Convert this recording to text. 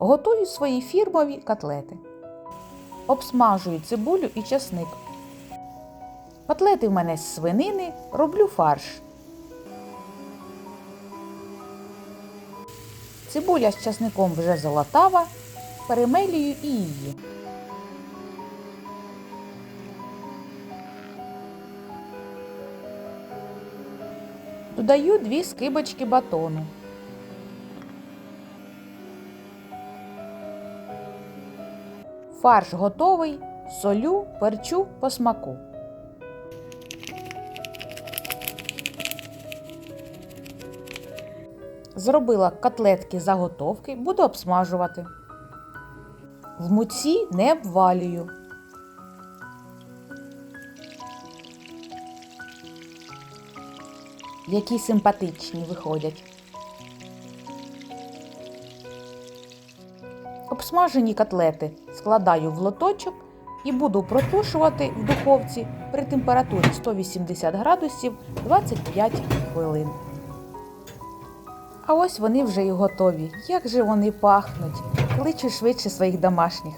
Готую свої фірмові котлети. Обсмажую цибулю і часник. Котлети в мене з свинини, роблю фарш. Цибуля з часником вже золотава, перемелюю і її. Додаю дві скибочки батону. Фарш готовий, солю, перчу по смаку. Зробила котлетки заготовки, буду обсмажувати. В муці не обвалюю. Які симпатичні виходять. Обсмажені котлети складаю в лоточок і буду протушувати в духовці при температурі 180 градусів 25 хвилин. А ось вони вже і готові. Як же вони пахнуть! Кличу швидше своїх домашніх.